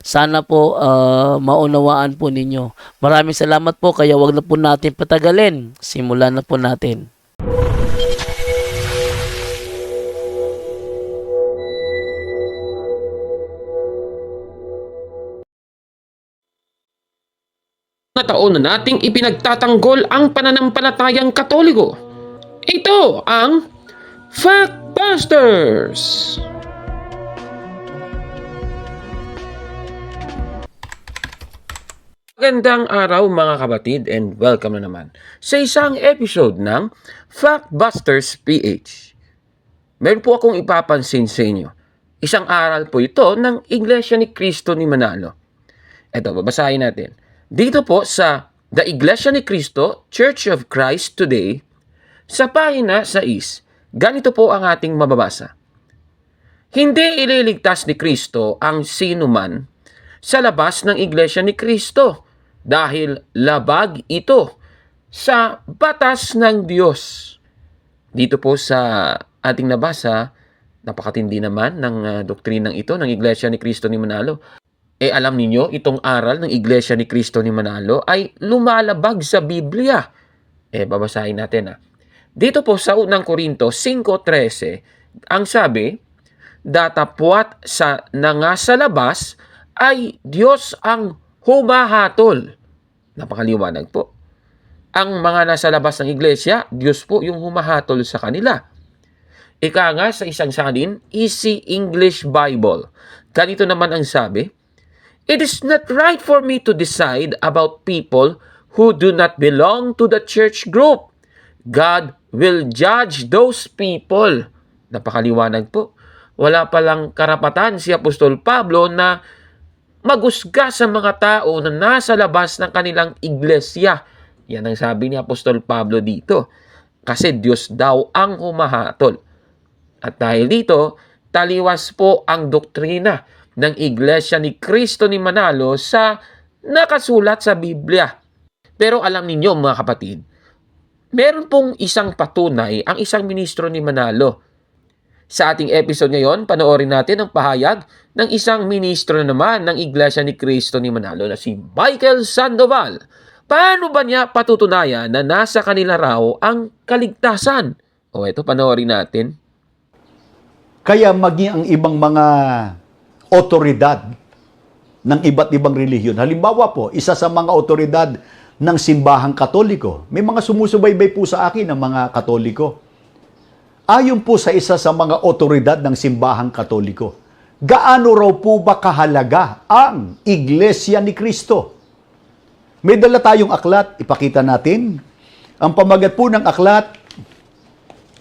Sana po ah, maunawaan po ninyo. Maraming salamat po kaya wag na po natin patagalin. Simulan na po natin. na taon na nating ipinagtatanggol ang pananampalatayang katoliko. Ito ang Factbusters! Magandang araw mga kabatid and welcome na naman sa isang episode ng Factbusters PH. Meron po akong ipapansin sa inyo. Isang aral po ito ng Iglesia ni Cristo ni Manalo. Ito, babasahin natin. Dito po sa The Iglesia ni Cristo, Church of Christ Today, sa pahina 6, ganito po ang ating mababasa. Hindi ililigtas ni Kristo ang sino man sa labas ng Iglesia ni Kristo dahil labag ito sa batas ng Diyos. Dito po sa ating nabasa, napakatindi naman ng ah, doktrinang ito ng Iglesia ni Cristo ni Manalo. Eh alam ninyo, itong aral ng Iglesia ni Cristo ni Manalo ay lumalabag sa Biblia. Eh babasahin natin ah. Dito po sa unang Korinto 5.13, ang sabi, datapwat sa na nga sa labas ay Diyos ang humahatol. Napakaliwanag po. Ang mga nasa labas ng iglesia, Diyos po yung humahatol sa kanila. Ika nga sa isang salin, Easy English Bible. Ganito naman ang sabi, It is not right for me to decide about people who do not belong to the church group. God will judge those people. Napakaliwanag po. Wala palang karapatan si Apostol Pablo na magusga sa mga tao na nasa labas ng kanilang iglesia. Yan ang sabi ni Apostol Pablo dito. Kasi Diyos daw ang humahatol. At dahil dito, taliwas po ang doktrina ng Iglesia ni Kristo ni Manalo sa nakasulat sa Biblia. Pero alam ninyo mga kapatid, meron pong isang patunay ang isang ministro ni Manalo. Sa ating episode ngayon, panoorin natin ang pahayag ng isang ministro na naman ng Iglesia ni Kristo ni Manalo na si Michael Sandoval. Paano ba niya patutunayan na nasa kanila raw ang kaligtasan? O ito, panoorin natin. Kaya maging ang ibang mga otoridad ng iba't ibang relihiyon. Halimbawa po, isa sa mga otoridad ng simbahang katoliko. May mga sumusubaybay po sa akin ng mga katoliko. Ayon po sa isa sa mga otoridad ng simbahang katoliko, gaano raw po ba kahalaga ang Iglesia ni Kristo? May dala tayong aklat, ipakita natin. Ang pamagat po ng aklat,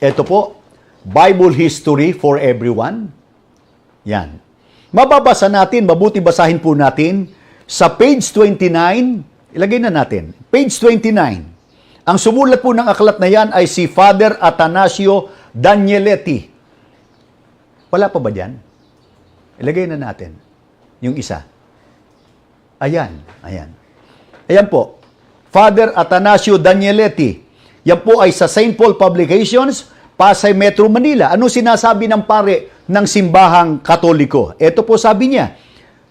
ito po, Bible History for Everyone. Yan. Mababasa natin, mabuti basahin po natin sa page 29, ilagay na natin, page 29. Ang sumulat po ng aklat na yan ay si Father Atanasio Danieletti. Wala pa ba dyan? Ilagay na natin. Yung isa. Ayan, ayan. Ayan po. Father Atanasio Danieletti. Yan po ay sa St. Paul Publications, Pasay Metro Manila. Ano sinasabi ng pare ng simbahang katoliko? Ito po sabi niya.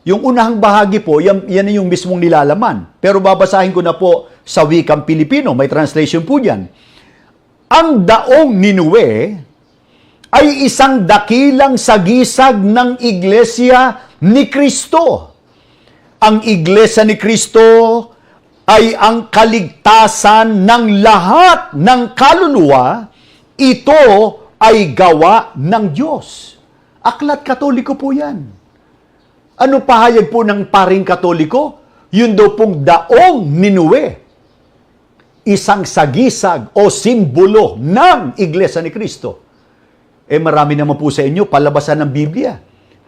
Yung unahang bahagi po, yan, yan yung mismong nilalaman. Pero babasahin ko na po sa wikang Pilipino. May translation po dyan. Ang daong Ninue ay isang dakilang sagisag ng iglesia ni Kristo. Ang iglesia ni Kristo ay ang kaligtasan ng lahat ng kaluluwa. Ito ay gawa ng Diyos. Aklat katoliko po yan. Ano pahayag po ng paring katoliko? Yun daw pong daong Ninue. Isang sagisag o simbolo ng Iglesia ni Kristo. Eh marami naman po sa inyo palabasan ng Biblia.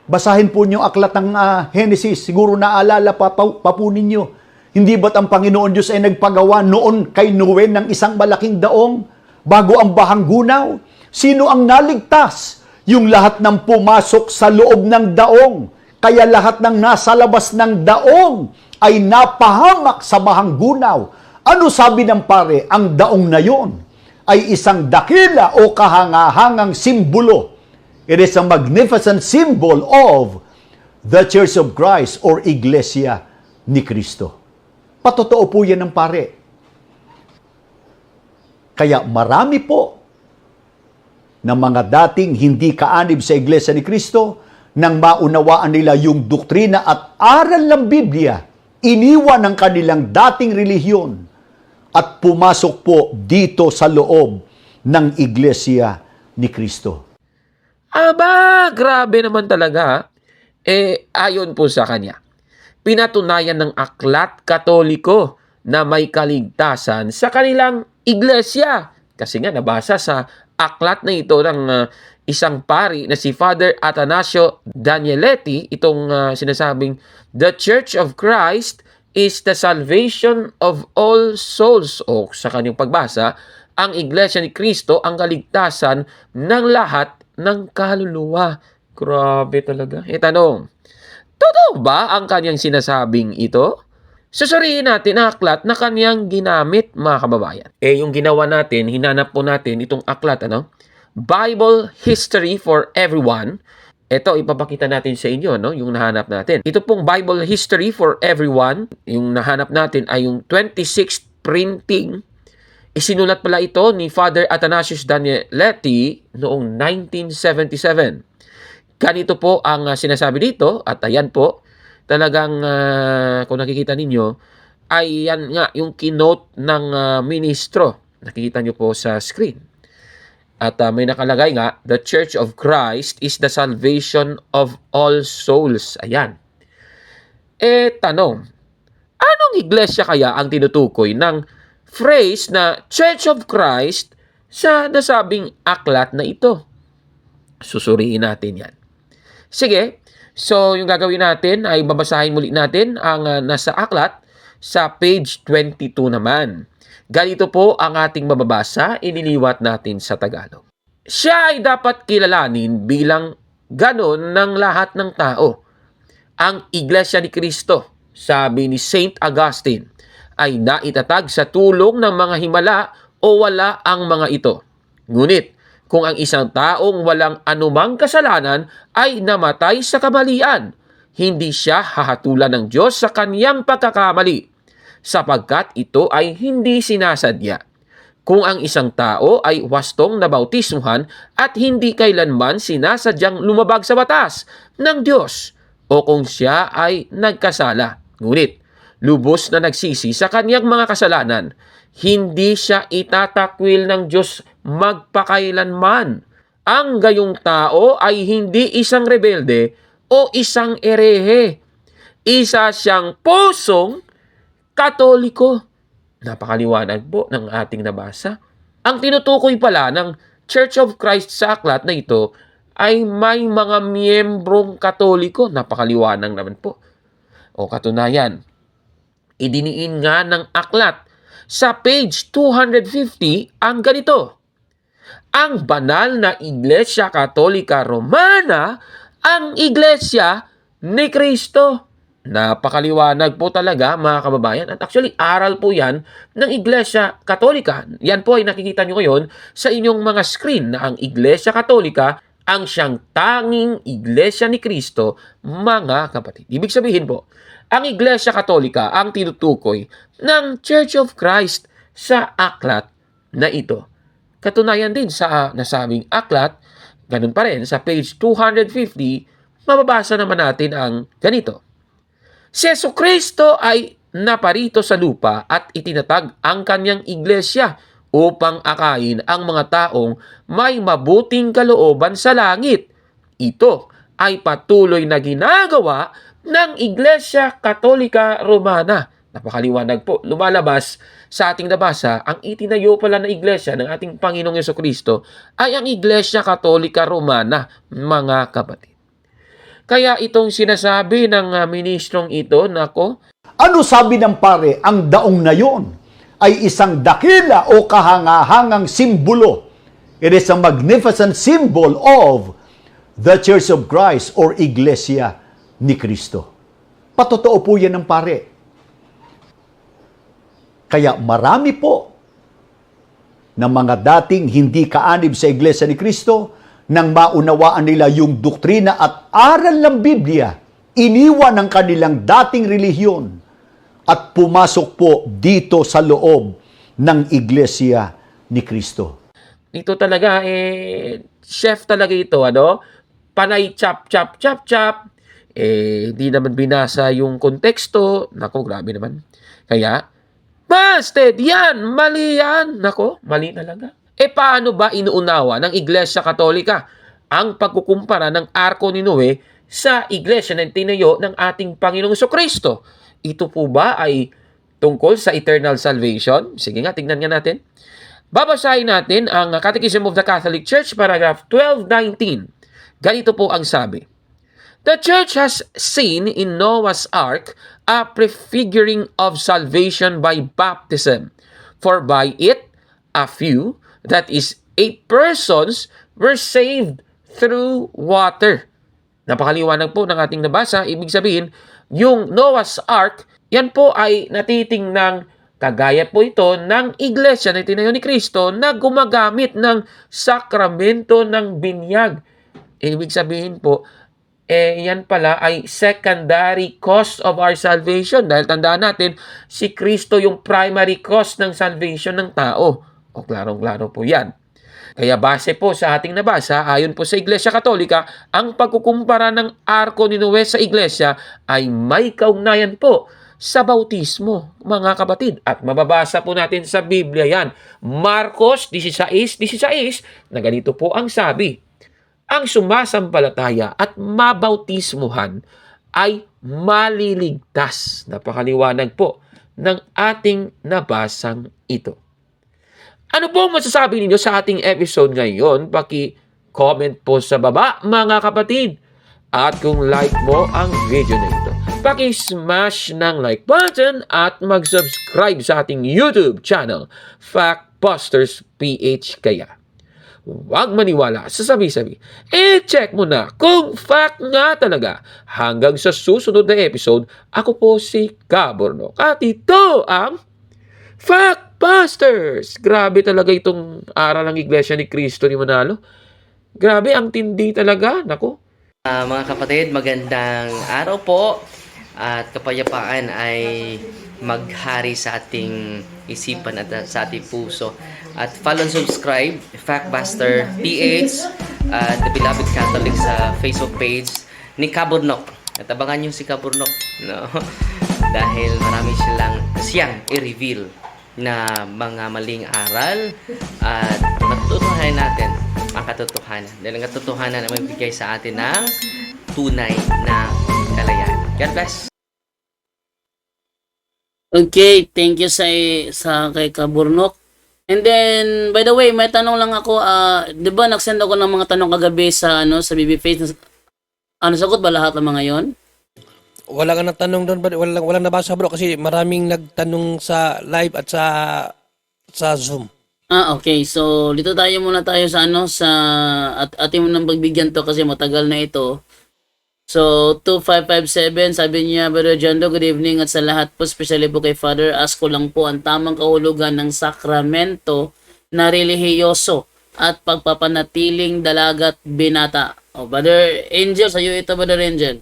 Basahin po niyo aklat ng ah, Genesis. Siguro naalala pa, pa, pa po ninyo. Hindi ba't ang Panginoon Diyos ay nagpagawa noon kay Noe ng isang malaking daong bago ang bahang gunaw? Sino ang naligtas? Yung lahat ng pumasok sa loob ng daong. Kaya lahat ng nasa labas ng daong ay napahamak sa bahang gunaw. Ano sabi ng pare? Ang daong na yon ay isang dakila o kahangahangang simbolo. It is a magnificent symbol of the Church of Christ or Iglesia ni Kristo. Patotoo po yan ng pare. Kaya marami po na mga dating hindi kaanib sa Iglesia ni Kristo nang maunawaan nila yung doktrina at aral ng Biblia, iniwan ang kanilang dating relihiyon at pumasok po dito sa loob ng Iglesia ni Kristo. Aba, grabe naman talaga. Eh, ayon po sa kanya, pinatunayan ng aklat katoliko na may kaligtasan sa kanilang iglesia. Kasi nga, nabasa sa aklat na ito ng ah, isang pari na si Father Atanasio Danieletti, itong ah, sinasabing, The Church of Christ is the salvation of all souls. O sa kanyang pagbasa, ang Iglesia ni Kristo ang kaligtasan ng lahat ng kaluluwa. Grabe talaga. E tanong, totoo ba ang kanyang sinasabing ito? Susuriin natin ang aklat na kanyang ginamit, mga kababayan. Eh, yung ginawa natin, hinanap po natin itong aklat, ano? Bible History for Everyone. Ito, ipapakita natin sa inyo, no? Yung nahanap natin. Ito pong Bible History for Everyone, yung nahanap natin ay yung 26th printing Isinulat pala ito ni Father Athanasius Danieletti noong 1977. Ganito po ang ah, sinasabi dito at ayan po, talagang ah, kung nakikita ninyo, ay yan nga yung keynote ng ah, ministro. Nakikita nyo po sa screen. At ah, may nakalagay nga, The Church of Christ is the salvation of all souls. Ayan. Eh, tanong, anong iglesia kaya ang tinutukoy ng phrase na Church of Christ sa nasabing aklat na ito? Susuriin natin yan. Sige, so yung gagawin natin ay babasahin muli natin ang ah, nasa aklat sa page 22 naman. Ganito po ang ating mababasa, iniliwat natin sa Tagalog. Siya ay dapat kilalanin bilang ganon ng lahat ng tao. Ang Iglesia ni Kristo, sabi ni Saint Augustine, ay naitatag sa tulong ng mga himala o wala ang mga ito. Ngunit, kung ang isang taong walang anumang kasalanan ay namatay sa kamalian, hindi siya hahatulan ng Diyos sa kaniyang pagkakamali, sapagkat ito ay hindi sinasadya. Kung ang isang tao ay wastong nabautismuhan at hindi kailanman sinasadyang lumabag sa batas ng Diyos, o kung siya ay nagkasala, ngunit lubos na nagsisi sa kanyang mga kasalanan, hindi siya itatakwil ng Diyos magpakailanman. Ang gayong tao ay hindi isang rebelde o isang erehe. Isa siyang pusong katoliko. Napakaliwanag po ng ating nabasa. Ang tinutukoy pala ng Church of Christ sa aklat na ito ay may mga miyembrong katoliko. Napakaliwanag naman po. O katunayan, idiniin nga ng aklat sa page 250 ang ganito. Ang banal na Iglesia Katolika Romana ang Iglesia ni Kristo. Napakaliwanag po talaga mga kababayan. At actually, aral po yan ng Iglesia Katolika. Yan po ay nakikita nyo ngayon sa inyong mga screen na ang Iglesia Katolika ang siyang tanging Iglesia ni Kristo, mga kapatid. Ibig sabihin po, ang Iglesia Katolika ang tinutukoy ng Church of Christ sa aklat na ito. Katunayan din sa nasabing aklat, ganun pa rin, sa page 250, mababasa naman natin ang ganito. Si Yesu Kristo ay naparito sa lupa at itinatag ang kanyang iglesia upang akayin ang mga taong may mabuting kalooban sa langit. Ito ay patuloy na ginagawa ng Iglesia Katolika Romana. Napakaliwanag po. Lumalabas sa ating nabasa, ang itinayo pala na iglesia ng ating Panginoong Yeso Kristo ay ang Iglesia Katolika Romana, mga kapatid. Kaya itong sinasabi ng ah, ministrong ito, nako, Ano sabi ng pare, ang daong na yon ay isang dakila o kahangahangang simbolo. It is a magnificent symbol of the Church of Christ or Iglesia ni Kristo. Patotoo po yan ng pare. Kaya marami po ng mga dating hindi kaanib sa Iglesia ni Kristo nang maunawaan nila yung doktrina at aral ng Biblia, iniwan ang kanilang dating relihiyon at pumasok po dito sa loob ng Iglesia ni Kristo. ito talaga, eh, chef talaga ito, ano? Panay chop, chop, chop, chop. Eh, di naman binasa yung konteksto. Nako, grabe naman. Kaya, busted! Yan! Mali yan! Nako, mali talaga. Eh, paano ba inuunawa ng Iglesia Katolika ang pagkukumpara ng Arko ni Noe sa Iglesia na tinayo ng ating Panginoong Kristo? Ito po ba ay tungkol sa eternal salvation? Sige nga, tignan nga natin. Babasahin natin ang Catechism of the Catholic Church, paragraph 1219. Ganito po ang sabi. The Church has seen in Noah's Ark a prefiguring of salvation by baptism, for by it, a few, that is, eight persons, were saved through water. Napakaliwanag po ng ating nabasa. Ibig sabihin, yung Noah's Ark, yan po ay natitingnang kagaya po ito ng iglesia na tinayo ni Kristo na gumagamit ng sakramento ng binyag. Ibig sabihin po, eh yan pala ay secondary cause of our salvation. Dahil tandaan natin, si Kristo yung primary cause ng salvation ng tao. O klarong-klaro po yan. Kaya base po sa ating nabasa, ayon po sa Iglesia Katolika, ang pagkukumpara ng arko ni Noe sa Iglesia ay may kaugnayan po sa bautismo, mga kapatid. At mababasa po natin sa Biblia yan. Marcos 16.16 na ganito po ang sabi. Ang sumasampalataya at mabautismuhan ay maliligtas. Napakaliwanag po ng ating nabasang ito. Ano po ang masasabi ninyo sa ating episode ngayon? Paki-comment po sa baba, mga kapatid. At kung like mo ang video na ito, paki-smash ng like button at mag-subscribe sa ating YouTube channel, Factbusters PH kaya. Huwag maniwala sa sabi-sabi. Eh, check mo na kung fact nga talaga. Hanggang sa susunod na episode, ako po si Kabornok. At ito ang Factbusters! Grabe talaga itong aral ng Iglesia ni Cristo ni Manalo. Grabe, ang tindi talaga. Nako, Ah, mga kapatid, magandang araw po at kapayapaan ay maghari sa ating isipan at uh, sa ating puso. At follow and subscribe, Factbuster PH at The Beloved Catholic sa Facebook page ni Kaburnok. At abangan nyo si Kaburnok. No? Dahil marami silang siyang i-reveal na mga maling aral at matutunan natin ang katotohanan. Dahil ang katotohanan ay magbigay sa atin ng tunay na kalayaan. God bless! Okay, thank you sa sa kay Kaburnok. And then, by the way, may tanong lang ako, ah, 'di ba nag-send ako ng mga tanong kagabi sa ano sa BB Face. Ano sagot ba lahat ng mga 'yon? Wala ka nagtanong doon, wala, wala nabasa bro kasi maraming nagtanong sa live at sa sa Zoom. Ah, okay. So, dito tayo muna tayo sa ano sa at atin mo pagbigyan to kasi matagal na ito. So, 2557, sabi niya, Brother Jondo, good evening at sa lahat po, especially po kay Father, ask ko lang po ang tamang kahulugan ng sakramento na relihiyoso at pagpapanatiling dalagat binata. Oh, Brother Angel, sa'yo ito, Brother Angel.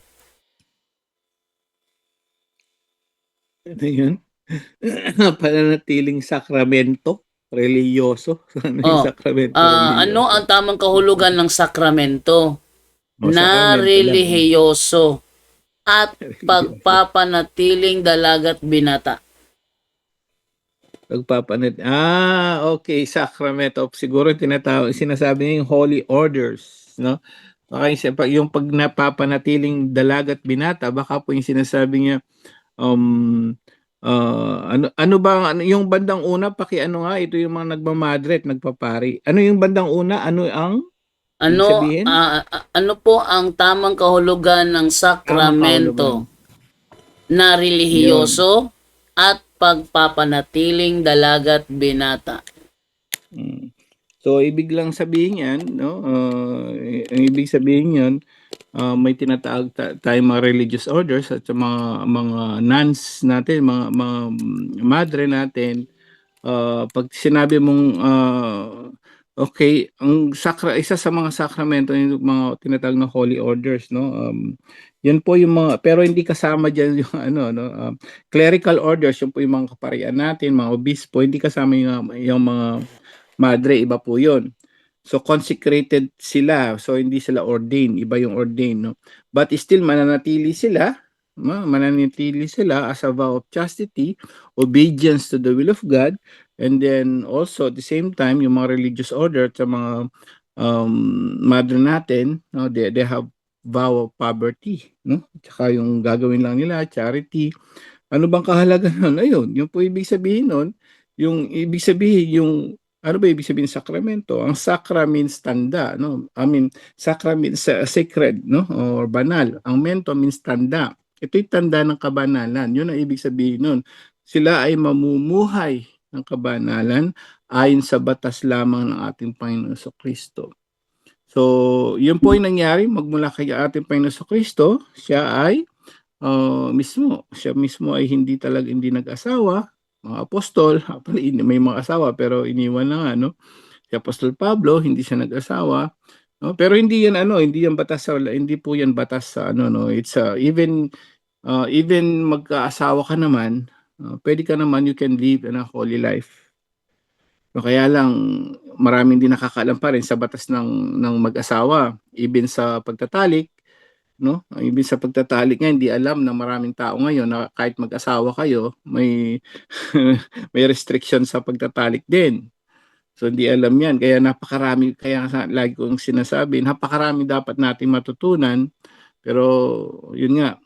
Ano yun? Pananatiling sakramento, reliyoso. Ano yung Oh, sakramento? Reliyoso? ano ang tamang kahulugan ng sakramento O, na relihiyoso at pagpapanatiling dalagat binata? Pagpapanat. Ah, okay. Sacrament of siguro tinatawag, sinasabi niya yung holy orders, no? Baka yung, yung pag napapanatiling dalagat binata, baka po yung sinasabi niya um Ah, ano ano ba ano yung bandang una paki ano nga ito yung mga nagmamadre at nagpapari. Ano yung bandang una? Ano ang Ano ah, ano po ang tamang kahulugan ng sakramento na relihiyoso at pagpapanatiling dalagat binata? Mm. So ibig lang sabihin yan, no? ang ibig sabihin yan, ah, may tinatawag ta- tayong mga religious orders at sa mga mga nuns natin, mga mga madre natin. ah, pag sinabi mong ah, okay, ang sakra isa sa mga sakramento yung mga tinatawag na holy orders, no? Um, yan po yung mga pero hindi kasama diyan yung ano no um, clerical orders yung po yung mga kaparian natin mga obispo hindi kasama yung, yung mga madre iba po yun so consecrated sila. So hindi sila ordained. Iba yung ordained no? But still mananatili sila no? mananatili sila as a vow of chastity obedience to the will of God and then also at the same time yung mga religious order sa mga um, madre natin no? They, they have vow of poverty no? Tsaka yung gagawin lang nila charity. Ano bang kahalaga nun? Ayun yung po ibig sabihin nun yung ibig sabihin yung ano ba ibig sabihin sakramento? Ang sakra means tanda, no? I mean, sakra means uh, sacred, no? Or banal. Ang mento means tanda. Ito'y tanda ng kabanalan. Yun ang ibig sabihin nun. Sila ay mamumuhay ng kabanalan ayon sa batas lamang ng ating Panginoon sa Kristo. So, yun po yung nangyari magmula kay ating Panginoon sa Kristo. Siya ay uh, mismo, siya mismo ay hindi talaga hindi nag-asawa, mga apostol, actually, may mga asawa pero iniwan na nga, no? Si Apostol Pablo, hindi siya nag-asawa. No? Pero hindi yan ano, hindi yan batas sa hindi po yan batas sa ano no. It's uh, even uh, even magkaasawa ka naman, uh, pwede ka naman you can live in a holy life. No, kaya lang maraming din nakakaalam pa rin sa batas ng ng mag-asawa, even sa pagtatalik, no? Even sa pagtatalik nga hindi alam ng maraming tao ngayon na kahit mag-asawa kayo, may may restriction sa pagtatalik din. So hindi alam 'yan. Kaya napakarami kaya lagi kong sinasabi, napakarami dapat nating matutunan. Pero yun nga,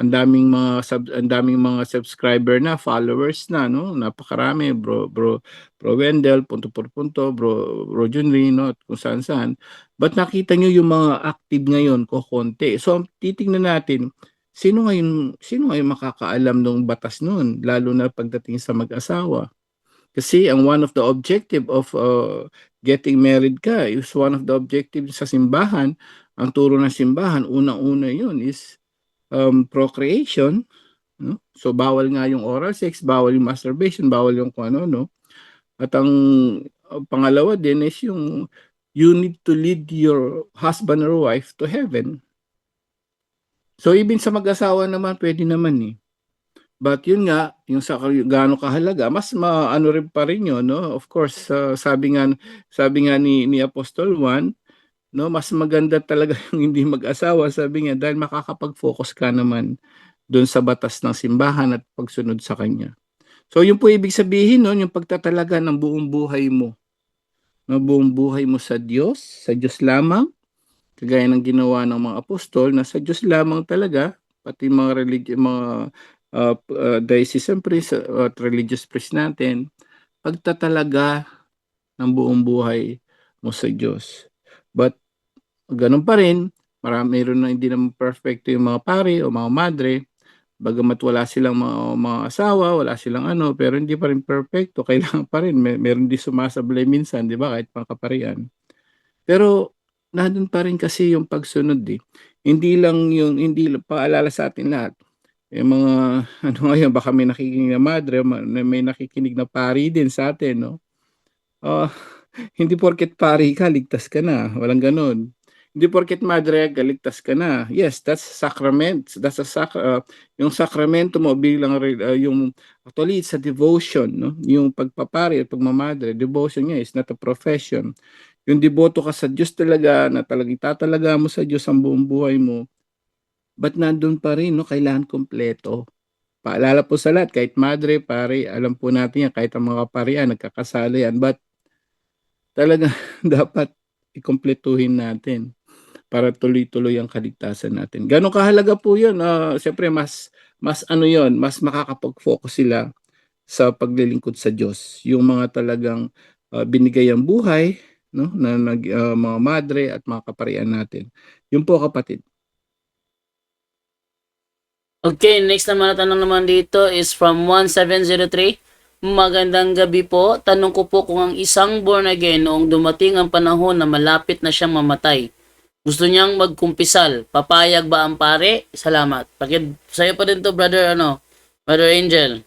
ang daming mga sub, ang daming mga subscriber na, followers na, no? Napakarami, bro, bro, bro Wendell, punto por punto, bro, bro Junri, no? At kung saan saan. But nakita nyo yung mga active ngayon ko konti. So titingnan natin sino ngayon sino ngayon makakaalam ng batas noon lalo na pagdating sa mag-asawa. Kasi ang one of the objective of uh, getting married ka is one of the objective sa simbahan. Ang turo ng simbahan, unang-una yun is um, procreation. No? So bawal nga yung oral sex, bawal yung masturbation, bawal yung kung ano, no? At ang uh, pangalawa din is yung you need to lead your husband or wife to heaven. So even sa mag-asawa naman, pwede naman eh. But yun nga, yung sa gaano kahalaga, mas maano rin pa rin yun, no? Of course, uh, sabi nga sabi nga ni ni Apostol Juan, no, mas maganda talaga yung hindi mag-asawa, sabi niya, dahil makakapag-focus ka naman doon sa batas ng simbahan at pagsunod sa kanya. So yun po ibig sabihin no, yung pagtatalaga ng buong buhay mo. No, buong buhay mo sa Diyos, sa Diyos lamang, kagaya ng ginawa ng mga apostol na sa Diyos lamang talaga, pati mga religi- mga uh, uh, diocesan priest at religious priest natin, pagtatalaga ng buong buhay mo sa Diyos. But ganun pa rin, marami rin na hindi naman perfecto yung mga pare o mga madre, bagamat wala silang mga, mga asawa, wala silang ano, pero hindi pa rin perfecto, kailangan pa rin, may, meron di sumasablay minsan, di ba, kahit pangkaparian. Pero nandun pa rin kasi yung pagsunod eh. Hindi lang yung, hindi paalala sa atin lahat, yung mga, ano ngayon, baka may nakikinig na madre, may nakikinig na pari din sa atin, no? Uh, hindi porket pari ka, ligtas ka na. Walang ganun. Hindi porket madre ka, ligtas ka na. Yes, that's sacrament. That's a sac uh, yung sakramento mo bilang uh, yung actually it's a devotion, no? Yung pagpapari at pagmamadre, devotion niya is not a profession. Yung deboto ka sa Diyos talaga, na talagang itatalaga mo sa Diyos ang buong buhay mo, but nandun pa rin, no? Kailangan kompleto. Paalala po sa lahat, kahit madre, pare, alam po natin yan, kahit ang mga parian, nagkakasala yan, but talaga dapat ikumpletuhin natin para tuloy-tuloy ang kaligtasan natin. Ganon kahalaga po yun. Uh, Siyempre, mas mas ano yon mas makakapag-focus sila sa paglilingkod sa Diyos. Yung mga talagang ah, binigay ang buhay, no, na nag, ah, mga madre at mga kaparian natin. Yun po kapatid. Okay, next naman na tanong naman dito is from 1703. Magandang gabi po. Tanong ko po kung ang isang born again noong dumating ang panahon na malapit na siyang mamatay. Gusto niyang magkumpisal. Papayag ba ang pare? Salamat. Pakid sa'yo pa din to, brother, ano? Brother Angel.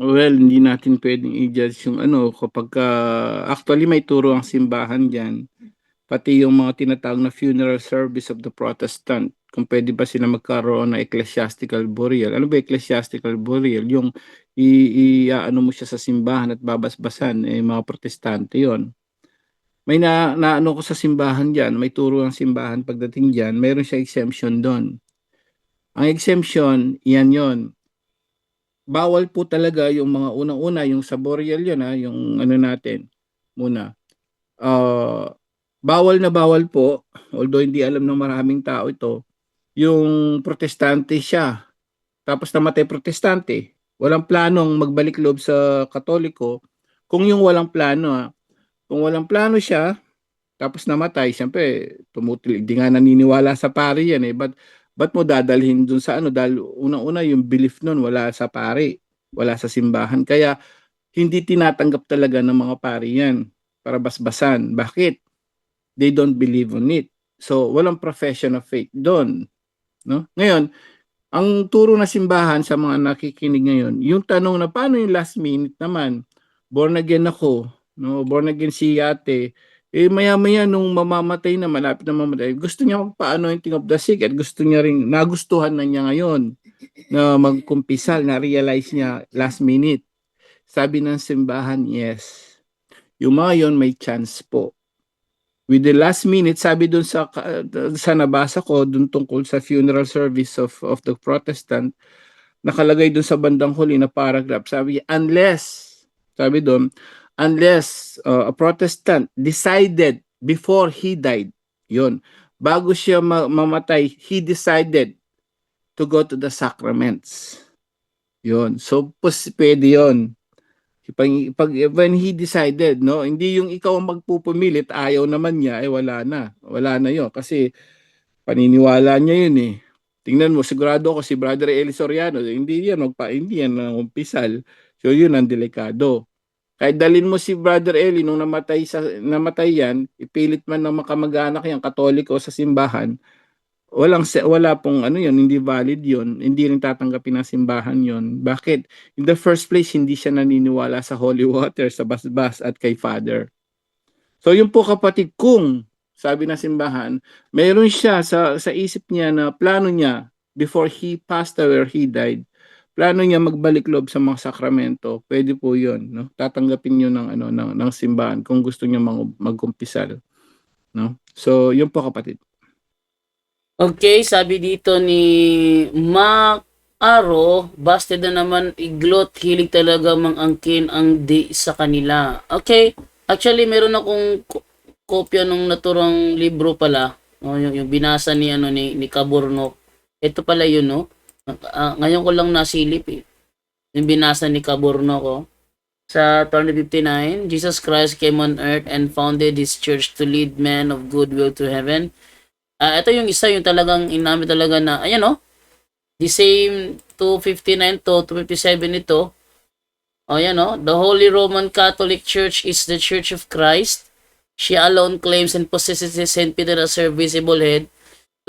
Well, hindi natin pwedeng i-judge yung ano kapag ka, actually may turo ang simbahan diyan. Pati yung mga tinatawag na funeral service of the Protestant. Kung pwede ba sila magkaroon ng ecclesiastical burial. Ano ba ecclesiastical burial? Yung i, i ano mo siya sa simbahan at babasbasan eh mga protestante 'yon. May na, naano ko sa simbahan diyan, may turo ang simbahan pagdating diyan, mayroon siya exemption doon. Ang exemption, iyan 'yon bawal po talaga yung mga unang-una, yung sa burial yun ha, yung ano natin, muna. Ah, bawal na bawal po, although hindi alam ng maraming tao ito, yung protestante siya. Tapos namatay protestante. Walang planong magbalik loob sa katoliko. Kung yung walang plano kung walang plano siya, tapos namatay, siyempre, tumutil, di nga naniniwala sa pari yan eh. But ba't mo dadalhin dun sa ano dahil unang-una yung belief nun wala sa pari, wala sa simbahan. Kaya hindi tinatanggap talaga ng mga pari yan para basbasan. Bakit? They don't believe on it. So walang profession of faith doon. No? Ngayon, ang turo na simbahan sa mga nakikinig ngayon, yung tanong na paano yung last minute naman, born again ako, no? born again si ate, eh maya-maya nung mamamatay na, malapit na mamatay, gusto niya magpa-anointing of the sick at gusto niya ring, nagustuhan na niya ngayon na magkumpisal, na-realize niya last minute. Sabi ng simbahan, yes. Yung mga yon may chance po. With the last minute, sabi dun sa, sa nabasa ko, dun tungkol sa funeral service of, of the Protestant, nakalagay dun sa bandang huli na paragraph, sabi, unless, sabi dun, unless uh, a Protestant decided before he died, yon bago siya ma- mamatay, he decided to go to the sacraments. Yon. So, pwede yon. Pag, pag, when he decided, no, hindi yung ikaw ang magpupumilit, ayaw naman niya, eh wala na. Wala na yon Kasi paniniwala niya yun eh. Tingnan mo, sigurado ako si Brother Eli Soriano, hindi yan, magpa, hindi yan ang umpisal. So, yun ang delikado. Kahit dalin mo si Brother Eli nung namatay sa namatay yan, ipilit man ng makamag-anak yan katoliko sa simbahan, walang wala pong ano yun, hindi valid yun, hindi rin tatanggapin ng simbahan yun. Bakit? In the first place, hindi siya naniniwala sa holy water, sa basbas at kay Father. So yun po kapatid, kung sabi ng simbahan, meron siya sa, sa isip niya na plano niya before he passed away or he died, plano niya magbalik loob sa mga sakramento, pwede po 'yon, no? Tatanggapin 'yon ng ano ng, ng simbahan kung gusto niya mag, magkumpisal, no? So, 'yun po kapatid. Okay, sabi dito ni Mac Aro, busted na naman iglot, hilig talaga mangangkin ang di sa kanila. Okay, actually meron akong ko- kopya nung naturang libro pala, no, yung, yung binasa ni ano ni, ni Caburno. Ito pala yun, no? Ah, ngayon ko lang nasilip eh. Yung binasa ni Caburno ko. Sa 2059, Jesus Christ came on earth and founded His church to lead men of goodwill to heaven. Ah, ito yung isa yung talagang inamin talaga na ayan oh. The same 259 to 257 ito. Oh, yan oh. The Holy Roman Catholic Church is the Church of Christ. She alone claims and possesses St. Peter as her visible head.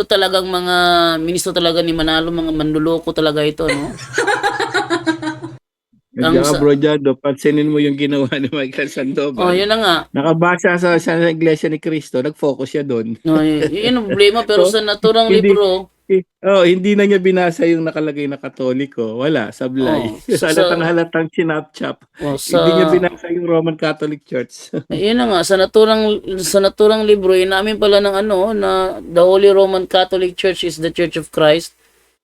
Ito talagang mga ministro talaga ni Manalo, mga manluloko talaga ito, no? Ang sa- Bro Jado, pansinin mo yung ginawa ni Michael Sandoval. Oh, yun na nga. Nakabasa sa, sa Iglesia ni Cristo, nag-focus siya doon. No, y- yun ang problema pero So, sa naturang hindi- libro, Oh, hindi na niya binasa yung nakalagay na katoliko. Wala, sablay. Oh, sa halatang halatang chinap-chap. oh, sa Hindi niya binasa yung Roman Catholic Church. Yun na nga, sa naturang, sa naturang libro, inamin pala ng ano, na the Holy Roman Catholic Church is the Church of Christ.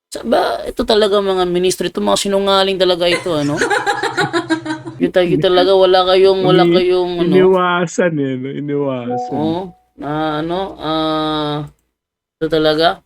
Saba, ito talaga mga ministro, ito mga sinungaling talaga ito, ano? Yung yung talaga, wala kayong, wala kayong, ano, Iniwasan eh, iniwasan. oh, na, ano, ah, ito talaga.